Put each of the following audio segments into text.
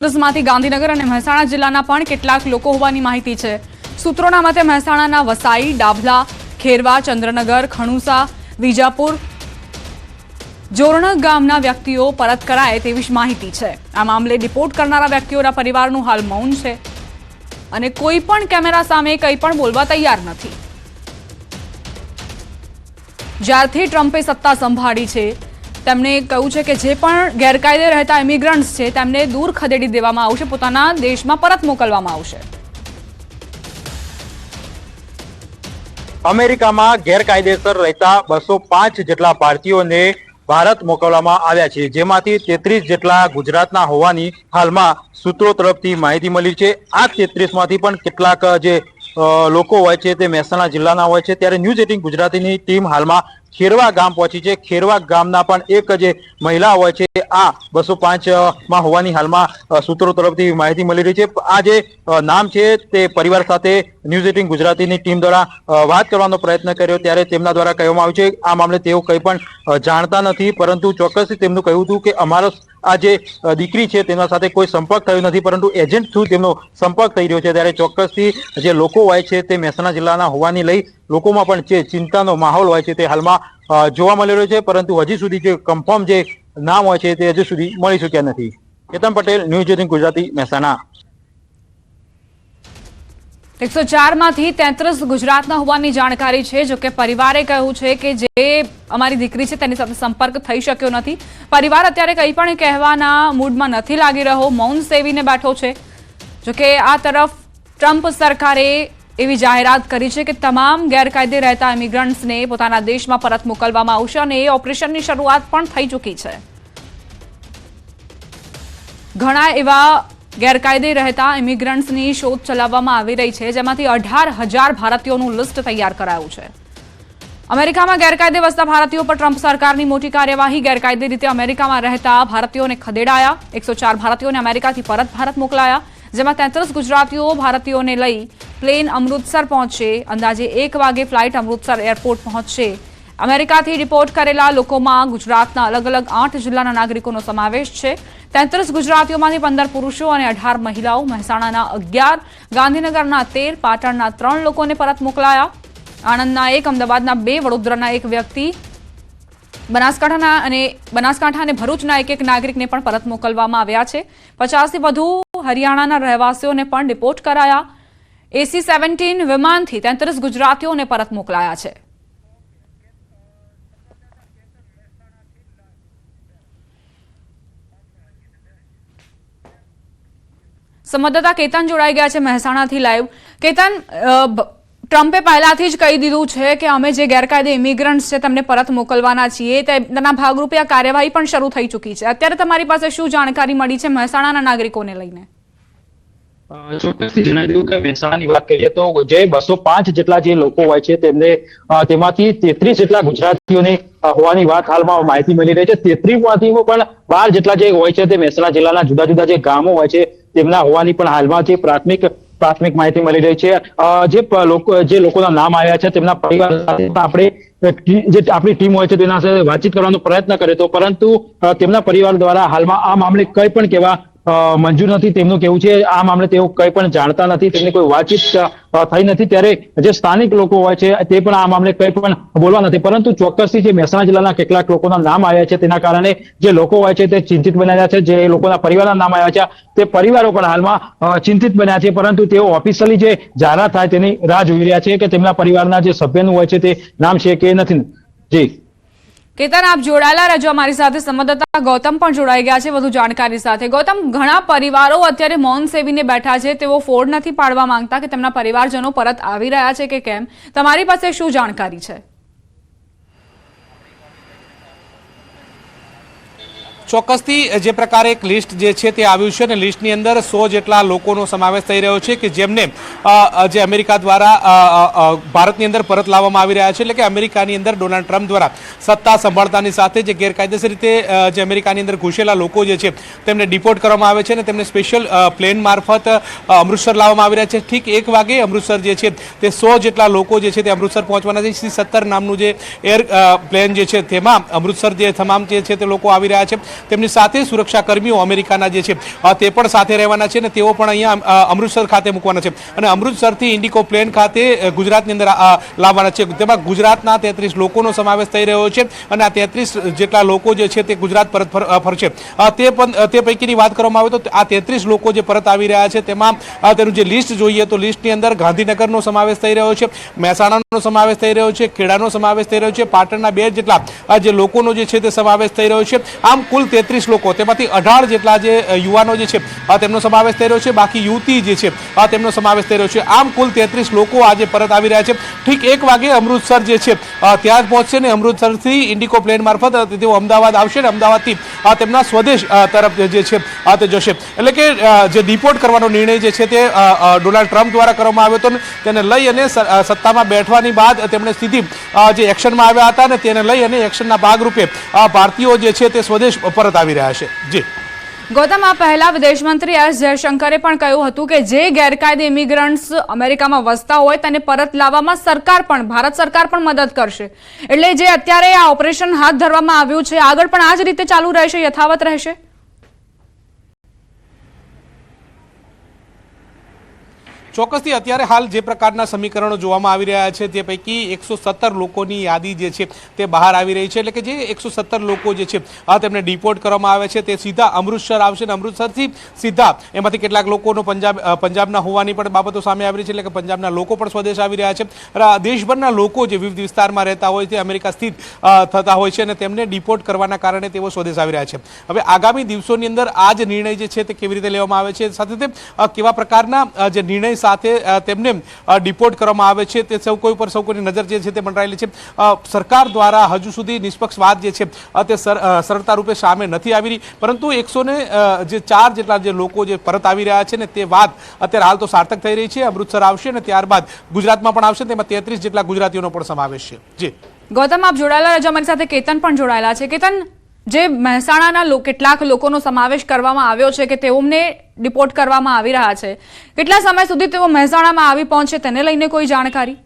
માંથી ગાંધીનગર અને મહેસાણા જિલ્લાના પણ કેટલાક લોકો હોવાની માહિતી છે. સૂત્રોના મતે મહેસાણાના વસાઈ, ડાભલા, ખેરવા, ચંદ્રનગર, ખણુસા, વિજાપુર જોરણક ગામના વ્યક્તિઓ પરત કરાય તેવી જ માહિતી છે. આ મામલે રિપોર્ટ કરનારા વ્યક્તિઓના પરિવારનું હાલ મૌન છે અને કોઈ પણ કેમેરા સામે કંઈ પણ બોલવા તૈયાર નથી. જ્યારથી ટ્રમ્પે સત્તા સંભાળી છે તેમણે કહ્યું છે કે જે પણ ગેરકાયદે રહેતા ઇમિગ્રન્ટ્સ છે, તેમને દૂર ખદેડી દેવામાં આવશે, પોતાના દેશમાં પરત મોકલવામાં આવશે. અમેરિકામાં ગેરકાયદેસર રહેતા બસો પાંચ જેટલા ભારતીયોને ભારત મોકલવામાં આવ્યા છે, જેમાંથી તેત્રીસ જેટલા ગુજરાતના હોવાની હાલમાં સૂત્રો તરફથી માહિતી મળી છે. આ તેત્રીસમાંથી પણ કેટલાક જે લોકો હોય છે તે મહેસાણા જિલ્લાના હોય છે. ત્યારે ન્યૂઝ એટીન ગુજરાતીની ટીમ હાલમાં ખેરવા ગામ પહોંચી છે. ખેરવા ગામના પણ એક જે મહિલા હોય છે. આ બસો પાંચમાં હોવાની હાલમાં સૂત્રો તરફથી માહિતી મળી રહી છે. આ જે નામ છે તે પરિવાર સાથે ન્યૂઝ એટીન ગુજરાતીની ટીમ દ્વારા વાત કરવાનો પ્રયત્ન કર્યો ત્યારે તેમના દ્વારા કહેવામાં આવ્યું છે. આ મામલે તેઓ કંઈ પણ જાણતા નથી, પરંતુ ચોક્કસથી તેમનું કહ્યું હતું કે અમારો આ જે દીકરી છે તેના સાથે કોઈ સંપર્ક થયો નથી, પરંતુ એજન્ટ થ્રુ તેમનો સંપર્ક થઈ રહ્યો છે. ત્યારે ચોક્કસથી જે લોકો હોય છે તે મહેસાણા જિલ્લાના હોવાની લઈ લોકોમાં પણ જે ચિંતાનો માહોલ હોય છે તે હાલમાં જોવા મળી રહ્યો છે, પરંતુ હજી સુધી જે કન્ફર્મ જે નામ હોય છે તે હજુ સુધી મળી શક્યા નથી. Ketan Patel, news eighteen Gujarati, Mehsana. એકસો ચારમાંથી તેત્રીસ ગુજરાતના હોવાની જાણકારી છે, જો કે પરિવારે કહ્યું છે કે જે અમારી દીકરી છે તેની સાથે સંપર્ક થઈ શક્યો નથી. પરિવાર અત્યારે કંઈ પણ કહેવાના મૂડમાં નથી લાગી રહ્યો, મૌન સેવીને બેઠો છે. જો કે આ તરફ ટ્રમ્પ સરકારે એવી જાહેરાત કરી છે કે તમામ ગેરકાયદે રહેતા ઇમિગ્રન્ટ્સને પોતાના દેશમાં પરત મોકલવામાં આવશે અને એ ઓપરેશનની શરૂઆત પણ થઈ ચૂકી છે. ઘણા એવા ગેરકાયદે રહેતા ઇમિગ્રન્ટ્સની શોધ ચલાવવામાં આવી રહી છે, જેમાંથી અઢાર હજાર ભારતીયોનું લિસ્ટ તૈયાર કરાયું છે. અમેરિકામાં ગેરકાયદે વસતા ભારતીયો પર ટ્રમ્પ સરકારની મોટી કાર્યવાહી ગેરકાયદે રીતે અમેરિકામાં રહેતા ભારતીયોને ખદેડાયા, એકસો ભારતીયોને અમેરિકાથી પરત ભારત મોકલાયા, જેમાં તેત્રીસ ગુજરાતીઓ ભારતીયોને લઈ પ્લેન અમૃતસર પહોંચશે અંદાજે એક વાગે ફ્લાઇટ અમૃતસર એરપોર્ટ પહોંચશે. અમેરિકાથી રિપોર્ટ કરેલા લોકોમાં ગુજરાતના અલગ અલગ આઠ જિલ્લાના નાગરિકોનો સમાવેશ છે. તેત્રીસ ગુજરાતીઓમાંથી પંદર પુરુષો અને અઢાર મહિલાઓ મહેસાણાના અગિયાર, ગાંધીનગરના તેર, પાટણના ત્રણ લોકોને પરત મોકલાયા. આણંદના એક, અમદાવાદના બે, વડોદરાના એક વ્યક્તિ, બનાસકાંઠાના અને બનાસકાંઠા અને ભરૂચના એક એક નાગરિકને પણ પરત મોકલવામાં આવ્યા છે. પચાસથી વધુ હરિયાણાના રહેવાસીઓને પણ રિપોર્ટ કરાયા. એસી સેવન્ટીન વિમાનથી તેત્રીસ ગુજરાતીઓને પરત મોકલાયા છે. સંવાદદાતા કેતન જોડાઈ ગયા છે મહેસાણાથી લાઈવ. કેતન ટ્રમ્પે પહેલાથી જ કહી દીધું છે કે અમે જે ગેરકાયદે ઇમિગ્રન્ટ્સ છે તેમને પરત મોકલવાના છીએ તેના ભાગરૂપે આ કાર્યવાહી પણ શરૂ થઈ ચૂકી છે. અત્યારે તમારી પાસે શું જાણકારી મળી છે મહેસાણાના નાગરિકોને લઈને? મહેસાણાની વાત કરીએ તો જે બસો પાંચ જેટલા જે લોકો હોય છે તેમને તેમાંથી તેત્રીસ જેટલા ગુજરાતીઓને હોવાની વાત હાલમાં માહિતી મળી રહી છે. તેત્રીસમાંથી પણ બાર જેટલા જે હોય છે તે મહેસાણા જિલ્લાના જુદા જુદા જે ગામો હોય છે તેમના હોવાની પણ હાલમાં જે પ્રાથમિક પ્રાથમિક માહિતી મળી રહી છે. જે લોકો જે લોકોના નામ આવ્યા છે તેમના પરિવાર સાથે આપણે જે આપણી ટીમ હોય છે તેના સાથે વાતચીત કરવાનો પ્રયત્ન કર્યો હતો પરંતુ તેમના પરિવાર દ્વારા હાલમાં આ મામલે કંઈ પણ કહેવા અ, મંજૂર નથી. તેમનું કેવું છે, આ મામલે તેઓ કંઈ પણ જાણતા નથી. તેમની કોઈ વાતચીત થઈ નથી. ત્યારે જે સ્થાનિક લોકો હોય છે, તે પણ આ મામલે કંઈ પણ બોલવા નથી. પરંતુ ચોક્કસથી જે મહેસાણા જિલ્લાના કેટલાક લોકોના નામ આવ્યા છે, તેના કારણે જે લોકો હોય છે, તે ચિંતિત બન્યા છે. જે લોકોના પરિવારના નામ આવ્યા છે, તે પરિવારો પણ હાલમાં ચિંતિત બન્યા છે. પરંતુ તેઓ ઓફિશિયલી જે જાહેરાત થાય તેની રાહ જોઈ રહ્યા છે કે તેમના પરિવારના જે સભ્યનું હોય છે, તે નામ છે કે નથી. જી. કેતન, આપ જોડાયેલા રહેજો અમારી સાથે. સંવાદદાતા ગૌતમ પણ જોડાઈ ગયા છે વધુ જાણકારી સાથે. ગૌતમ, ઘણા પરિવારો અત્યારે મૌન સેવીને બેઠા છે. તેઓ ફોડ નથી પાડવા માંગતા કે તેમના પરિવારજનો પરત આવી રહ્યા છે કે કેમ? તમારી પાસે શું જાણકારી છે? ચોક્કસથી જે પ્રકારે એક લિસ્ટ જે છે તે આવ્યું છે અને લિસ્ટની અંદર સો જેટલા લોકોનો સમાવેશ થઈ રહ્યો છે કે જેમને જે અમેરિકા દ્વારા ભારતની અંદર પરત લાવવામાં આવી રહ્યા છે. એટલે કે અમેરિકાની અંદર ડોનાલ્ડ ટ્રમ્પ દ્વારા સત્તા સંભાળતાની સાથે જે ગેરકાયદેસર રીતે જે અમેરિકાની અંદર ઘૂસેલા લોકો જે છે તેમને ડિપોર્ટ કરવામાં આવે છે અને તેમને સ્પેશિયલ પ્લેન મારફત અમૃતસર લાવવામાં આવી રહ્યા છે. ઠીક એક વાગે અમૃતસર જે છે તે સો જેટલા લોકો જે છે તે અમૃતસર પહોંચવાના છે. સી સત્તર નામનું જે એર પ્લેન જે છે તેમાં અમૃતસર જે તમામ જે છે તે લોકો આવી રહ્યા છે. તેમની સાથે સુરક્ષા કર્મીઓ અમેરિકાના જે છે તે પણ સાથે રહેવાના છે અને તેઓ પણ અહીંયા અમૃતસર ખાતે મૂકવાના છે. અને અમૃતસરથી ઇન્ડિકો પ્લેન ખાતે ગુજરાતની અંદર લાવવાના છે. તેમાં ગુજરાતના તેત્રીસ લોકોનો સમાવેશ થઈ રહ્યો છે અને આ તેત્રીસ જેટલા લોકો જે છે તે ગુજરાત પરત ફર- ફરશે. તે પણ તે પૈકીની વાત કરવામાં આવે તો આ તેત્રીસ લોકો જે પરત આવી રહ્યા છે તેમાં તેનું જે લિસ્ટ જોઈએ તો લિસ્ટની અંદર ગાંધીનગરનો સમાવેશ થઈ રહ્યો છે. મહેસાણાનો સમાવેશ થઈ રહ્યો છે ખેડાનો સમાવેશ થઈ રહ્યો છે પાટણના બે જેટલા જે લોકોનો જે છે તે સમાવેશ થઈ રહ્યો છે. આમ કુલ તેત્રીસ લોકો તેમાંથી અઢાર જેટલા જે યુવાનો જે છે તેમનો સમાવેશ થઈ રહ્યો છે. બાકી યુવતી જે છે તેમનો સમાવેશ થઈ રહ્યો છે. આમ કુલ તેત્રીસ લોકો આજે પરત આવી રહ્યા છે. ઠીક એક વાગે અમૃતસર જે છે ત્યાં જ પહોંચશે ને અમૃતસરથી ઇન્ડિકો પ્લેન મારફત તેઓ અમદાવાદ આવશે ને અમદાવાદથી તેમના સ્વદેશ તરફ જે છે તે જશે. એટલે કે જે ડિપોર્ટ કરવાનો નિર્ણય જે છે તે ડોનાલ્ડ ટ્રમ્પ દ્વારા કરવામાં આવ્યો હતો તેને લઈ અને સ- અ, સત્તામાં બાદ તેમણે સીધી જે એક્શનમાં આવ્યા હતા ને તેને લઈ અને એક્શનના ભાગરૂપે ભારતીયો જે છે તે સ્વદેશ પરત આવી રહ્યા છે. જી. ગૌતમ આ પહેલા વિદેશ મંત્રી એસ જયશંકરે પણ કહ્યું હતું કે જે ગેરકાયદે ઇમિગ્રન્ટ્સ અમેરિકામાં વસતા હોય તેને પરત લાવવામાં સરકાર પણ, ભારત સરકાર પણ મદદ કરશે. એટલે જે અત્યારે આ ઓપરેશન હાથ ધરવામાં આવ્યું છે, આગળ પણ આ જ રીતે ચાલુ રહેશે, યથાવત રહેશે? ચોક્કસથી અત્યારે હાલ જે પ્રકારના સમીકરણો જોવામાં આવી રહ્યા છે તે પૈકી એકસો સત્તર લોકોની યાદી જે છે તે બહાર આવી રહી છે. એટલે કે જે એકસો સત્તર લોકો જે છે, આ તેમને ડિપોર્ટ કરવામાં આવે છે. તે સીધા અમૃતસર આવશે અને અમૃતસરથી સીધા એમાંથી કેટલાક લોકોનો પંજાબ પંજાબના હોવાની પણ બાબતો સામે આવી રહી છે. એટલે કે પંજાબના લોકો પણ સ્વદેશ આવી રહ્યા છે. દેશભરના લોકો જે વિવિધ વિસ્તારમાં રહેતા હોય તે અમેરિકા સ્થિત થતા હોય છે અને તેમને ડિપોર્ટ કરવાના કારણે તેઓ સ્વદેશ આવી રહ્યા છે. હવે આગામી દિવસોની અંદર આ જ નિર્ણય જે છે તે કેવી રીતે લેવામાં આવે છે? સાથે તે કેવા પ્રકારના જે નિર્ણય સાથે તેમને ડિપોર્ટ કરવામાં આવે છે. તે સૌ, કોઈ પર સૌ કોઈની નજર જે છે તે મંડરાયેલી છે. સરકાર દ્વારા હજુ સુધી નિષ્પક્ષ વાત જે છે તે સરળતારૂપે સરળતા રૂપે સામે નથી આવી રહી. પરંતુ એકસો ને જે ચાર જેટલા જે લોકો જે પરત આવી રહ્યા છે ને તે વાત અત્યારે હાલ તો સાર્થક થઈ રહી છે. અમૃતસર આવશે અને ત્યારબાદ ગુજરાતમાં પણ આવશે. તેમાં તેત્રીસ જેટલા ગુજરાતીઓનો પણ સમાવેશ છે. જી. ગૌતમ, આપ જોડાયેલા રજા અમારી સાથે કેતન પણ જોડાયેલા છે. કેતન જે મહેસાણાના કેટલાક લોકોનો સમાવેશ કરવામાં આવ્યો છે કે તેઓને ડિપોર્ટ કરવામાં આવી રહ્યા છે. કેટલા સમય સુધી તેઓ મહેસાણામાં આવી પહોંચે તેને લઈને કોઈ જાણકારી?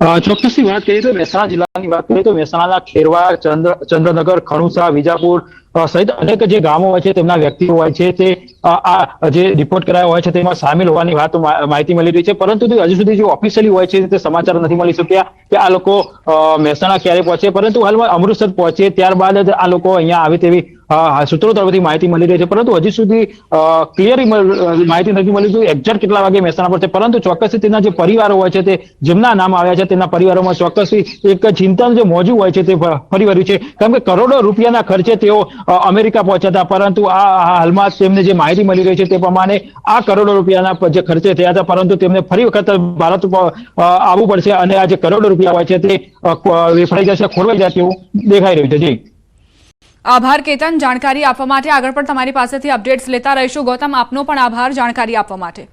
અ, ચોક્કસથી વાત કરીએ તો મહેસાણા જિલ્લાની વાત કરીએ તો મહેસાણાના ખેરવા ચંદ્ર ચંદ્રનગર ખણુસા વિજાપુર સહિત અનેક જે ગામો હોય છે તેમના વ્યક્તિઓ હોય છે તે આ જે રિપોર્ટ કરાયા હોય છે તેમાં સામેલ હોવાની વાત માહિતી મળી રહી છે. પરંતુ હજુ સુધી જે ઓફિશિયલી હોય છે તે સમાચાર નથી મળી શક્યા કે આ લોકો મહેસાણા ક્યારે પહોંચે. પરંતુ હાલમાં અમૃતસર પહોંચે ત્યારબાદ આ લોકો અહીંયા આવે તેવી અ, સૂત્રો તરફથી માહિતી મળી રહી છે. પરંતુ હજી સુધી ક્લિયર માહિતી નથી મળી કે એક્ઝેક્ટ કેટલા વાગે મહેસાણા છે. પરંતુ ચોક્કસથી તેના જે પરિવારો હોય છે તે જેમના નામ આવ્યા છે તેના પરિવારોમાં ચોક્કસથી એક ચિંતાનું જે મોજું હોય છે તે ફરી વળ્યું છે. કારણ કે કરોડો રૂપિયાના ખર્ચે તેઓ અમેરિકા પહોંચ્યા હતા. પરંતુ આ હાલમાં તેમને જે માહિતી મળી રહી છે તે પ્રમાણે આ કરોડો રૂપિયાના જે ખર્ચે થયા હતા. પરંતુ તેમને ફરી વખત ભારત આવવું પડશે. અને આ જે કરોડો રૂપિયા હોય છે તે વેફાઈ જશે ખોરવાઈ જાય તેવું દેખાઈ રહ્યું છે. જી. આભાર, કેતન. જાણકારી આપવા માટે આગળ પણ તમારી પાસેથી અપડેટ્સ લેતા રહીશું. ગૌતમ, આપનો પણ આભાર, જાણકારી આપવા માટે.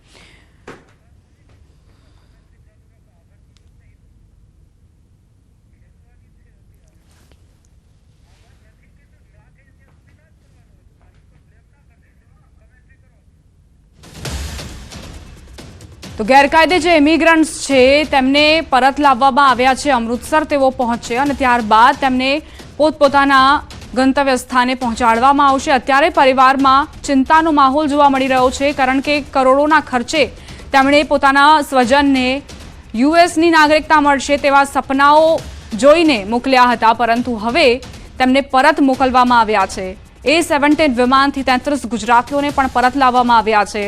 તો ગેરકાયદે જે ઇમિગ્રન્ટ્સ છે, તેમને પરત લાવવામાં આવ્યા છે અમૃતસર, તેઓ પહોંચશે અને ત્યારબાદ તેમને પોતપોતાના ગંતવ્ય સ્થાને પહોંચાડવામાં આવશે. અત્યારે પરિવારમાં ચિંતાનો માહોલ જોવા મળી રહ્યો છે, કારણ કે કરોડોના ખર્ચે તેમણે પોતાના સ્વજનને યુએસની નાગરિકતા મળશે તેવા સપનાઓ જોઈને મોકલ્યા હતા, પરંતુ હવે તેમને પરત મોકલવામાં આવ્યા છે. એ સેવન્ટીન વિમાનથી તેત્રીસ ગુજરાતીઓને પણ પરત લાવવામાં આવ્યા છે.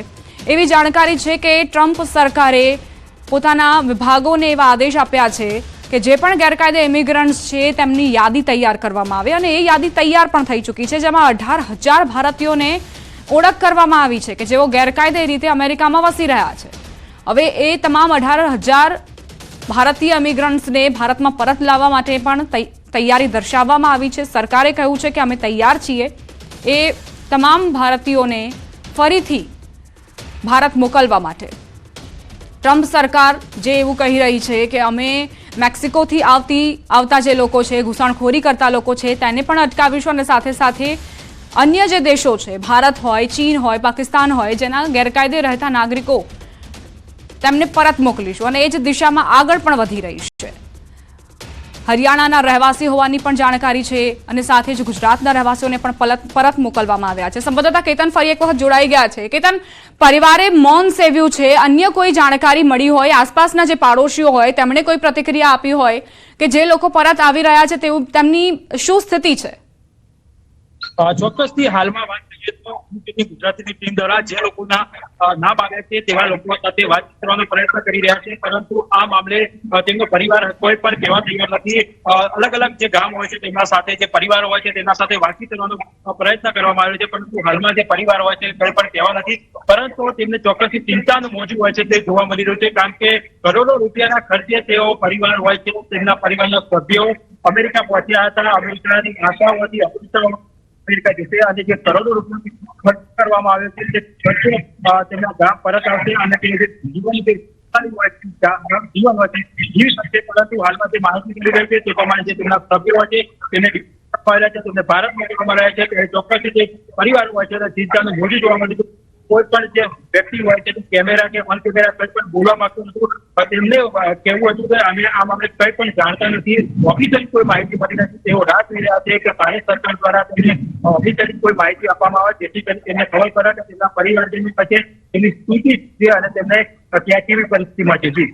એવી જાણકારી છે કે ટ્રમ્પ સરકારે પોતાના વિભાગોને એવા આદેશ આપ્યા છે કે જે પણ ગેરકાયદે ઇમિગ્રન્ટ્સ છે, તેમની યાદી તૈયાર કરવામાં આવે અને એ યાદી તૈયાર પણ થઈ ચૂકી છે, જેમાં અઢાર હજાર ભારતીયોને ઓળખ કરવામાં આવી છે કે જેઓ ગેરકાયદે રીતે અમેરિકામાં વસી રહ્યા છે. હવે એ તમામ અઢાર હજાર ભારતીય ઇમિગ્રન્ટ્સને ભારતમાં પરત લાવવા માટે પણ તૈયારી દર્શાવવામાં આવી છે. સરકારે કહ્યું છે કે અમે તૈયાર છીએ. એ તમામ ભારતીયોને ફરીથી ભારત મોકલવા માટે. ટ્રમ્પ સરકાર જે એવું કહી રહી છે કે અમે મેક્સિકોથી આવતી, આવતા જે લોકો છે, ઘૂસણખોરી કરતા લોકો છે, તેને પણ અટકાવીશું અને સાથે સાથે અન્ય જે દેશો છે, ભારત હોય, ચીન હોય, પાકિસ્તાન હોય, જેના ગેરકાયદે રહેતા નાગરિકો તેમને પરત મોકલીશું અને એ જ દિશામાં આગળ પણ વધી રહી છે. હરિયાણાના રહેવાસી હોવાની પણ જાણકારી છે અને સાથે જ ગુજરાતના રહેવાસીઓને પણ પરત મોકલવામાં આવ્યા છે. સંવાદદાતા કેતન ફરી એક વખત જોડાઈ ગયા છે. કેતન, પરિવારે મૌન સેવ્યું છે. અન્ય કોઈ જાણકારી મળી હોય, આસપાસના જે પાડોશીઓ હોય, તેમણે કોઈ પ્રતિક્રિયા આપી હોય કે જે લોકો પરત આવી રહ્યા છે તેવું તેમની શું સ્થિતિ છે? ચોક્કસથી હાલમાં વાત ગુજરાતીની ટીમ દ્વારા જે લોકોના નામ આવ્યા છે તેવા લોકો સાથે વાતચીત કરવાનો પ્રયત્ન કરી રહ્યા છે. પરંતુ આ મામલે તેમનો પરિવાર કોઈ પણ કહેવા તૈયાર નથી. અલગ અલગ જે ગામ હોય છે તેમના સાથે, જે પરિવારો હોય છે તેના સાથે વાતચીત કરવાનો પ્રયત્ન કરવામાં આવ્યો છે. પરંતુ હાલમાં જે પરિવાર હોય છે કોઈ પણ કહેવા નથી. પરંતુ તેમને ચોક્કસથી ચિંતાનું મોજું હોય છે તે જોવા મળી રહ્યું છે. કારણ કે કરોડો રૂપિયાના ખર્ચે તેઓ પરિવાર હોય છે. તેમના પરિવારના સભ્યો અમેરિકા પહોંચ્યા હતા. અમેરિકાની આશાઓથી અપેક્ષાઓ અમેરિકા જશે અને જે કરોડો રૂપિયા ખર્ચ કરવામાં આવ્યો છે તે ખર્ચો તેમના ગામ પરત આવશે અને તે જે જીવન જે છે, જીવન હોય છે જીવી શકશે પરંતુ હાલમાં જે માહિતી મળી રહી છે તે પ્રમાણે જે તેમના સભ્યો હોય છે તેને અપાયેલા છે તેમને ભારત માટે રહ્યા છે ચોક્કસ જે પરિવાર હોય છે જીતતાનું મોજું જોવા મળ્યું છે. કોઈ પણ જે વ્યક્તિ હોય કે કેમેરા કે ઓન કેમેરા કંઈ પણ બોલવા માંગતું અ, તેમને કહેવું હતું કે અમે આ મામલે કંઈ પણ જાણતા નથી. ઓફિશિયલી કોઈ માહિતી મળી નથી. તેઓ રાહ જોઈ રહ્યા છે કે ભારત સરકાર દ્વારા તેમને ઓફિશિયલી કોઈ માહિતી આપવામાં આવે જેથી કરી તેમને ખબર પડે કે તેમના પરિવારજનની પાસે એની સ્થિતિ છે અને તેમને ત્યાં કેવી પરિસ્થિતિમાં છે.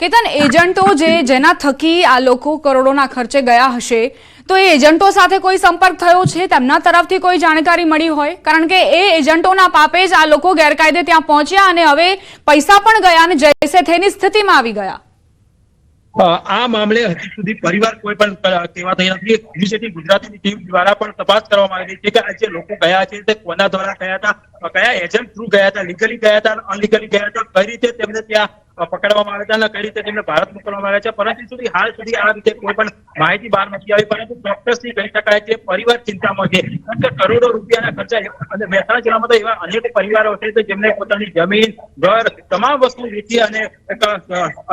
કેતન એજન્ટો જે જેના થકી આ લોકો કરોડોના ખર્ચે ગયા હશે તો એ એજન્ટો સાથે કોઈ સંપર્ક થયો છે? તેમના તરફથી કોઈ જાણકારી મળી હોય? કારણ કે એ એજન્ટોના પાપે જ આ લોકો ગેરકાયદે ત્યાં પહોંચ્યા અને હવે પૈસા પણ ગયા અને જૈસે થેની સ્થિતિમાં આવી ગયા. આ મામલે હજી સુધી પરિવાર કોઈ પણ કહેવા થઈ નથી. ઇનિશિયેટિવ ગુજરાતની ટીમ દ્વારા પણ તપાસ કરવામાં આવી છે કે આ જે લોકો ગયા છે, તે કોના દ્વારા ગયા હતા, કયા એજન્ટ થ્રુ ગયા હતા લીગલી ગયા હતા અનલીગલી ગયા હતા, કઈ રીતે તેમને ત્યાં પકડવામાં આવ્યા અને કઈ રીતે તેમને ભારત મોકલવામાં આવ્યા છે. પરંતુ સુધી હાલ સુધી આ રીતે કોઈ પણ માહિતી બહાર નથી આવી, પરંતુ ચોક્કસથી કહી શકાય કે પરિવાર ચિંતામાં છે. કારણ કે કરોડો રૂપિયાના ખર્ચા અને મહેસાણા જિલ્લામાં તો એવા અનેક પરિવારો છે જેમને પોતાની જમીન, ઘર, તમામ વસ્તુ વેચી અને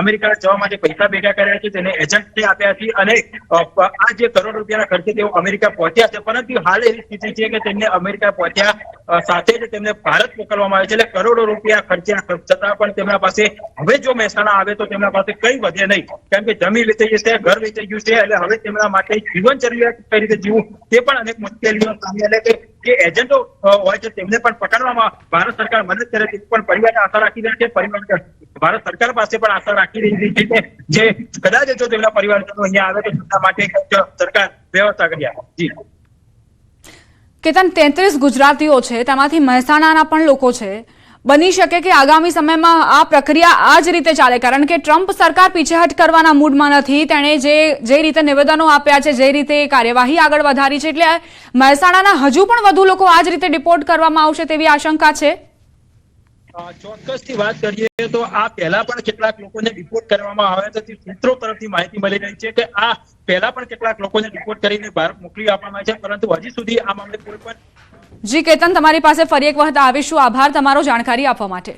અમેરિકા જવા માટે પૈસા ભેગા કર્યા છે, તેને એજન્ટને આપ્યા છે અને આ જે કરોડ રૂપિયાના ખર્ચે તેઓ અમેરિકા પહોંચ્યા છે. પરંતુ હાલ એવી સ્થિતિ છે કે તેમને અમેરિકા પહોંચ્યા સાથે જ તેમને ભારત મોકલવામાં આવે છે. એટલે કરોડો રૂપિયા ખર્ચ્યા છતાં પણ તેમના પાસે હવે જો મહેસાણા આવે તો તેમના પાસે કઈ વધે નહીં. કેમ કે જમીન વેચાઈ જશે ઘર વેચાઈ ગયું છે, એટલે હવે તેમના માટે જીવન જરૂરિયાત કઈ રીતે જીવવું, તે પણ અનેક મુશ્કેલીઓ સામે એટલે કે એજન્ટો હોય છે તેમને પણ પકડવામાં ભારત સરકાર મદદ કરે છે. પણ પરિવારને આશા રાખી રહ્યા છે પરિવાર ભારત સરકાર પાસે પણ આશા રાખી રહી છે કે જે કદાચ જો તેમના પરિવારજનો અહીંયા આવે તો તેમના માટે સરકાર વ્યવસ્થા કરી આપે. જી. કેતન તેત્રીસ ગુજરાતીઓ છે, તેમાંથી મહેસાણાના પણ લોકો છે. બની શકે કે આગામી સમયમાં આ પ્રક્રિયા આ જ રીતે ચાલે, કારણ કે ટ્રમ્પ સરકાર પીછેહટ કરવાના મૂડમાં નથી. તેણે જે જે રીતે નિવેદનો આપ્યા છે, જે રીતે કાર્યવાહી આગળ વધારી છે, એટલે મહેસાણાના હજુ પણ વધુ લોકો આ જ રીતે ડિપોર્ટ કરવામાં આવશે તેવી આશંકા છે? ચોક્કસથી વાત કરીએ તો આ પહેલા પણ કેટલાક લોકોને રિપોર્ટ કરવામાં આવ્યા હતા સૂત્રો તરફથી માહિતી મળી રહી છે કે આ પહેલા પણ કેટલાક લોકોને રિપોર્ટ કરીને ભારત મોકલી આપવામાં આવ્યા છે, પરંતુ હજી સુધી આ મામલે કોઈ પણ જી, કેતન, તમારી પાસે ફરી એક વખત આવીશું. આભાર તમારો જાણકારી આપવા માટે.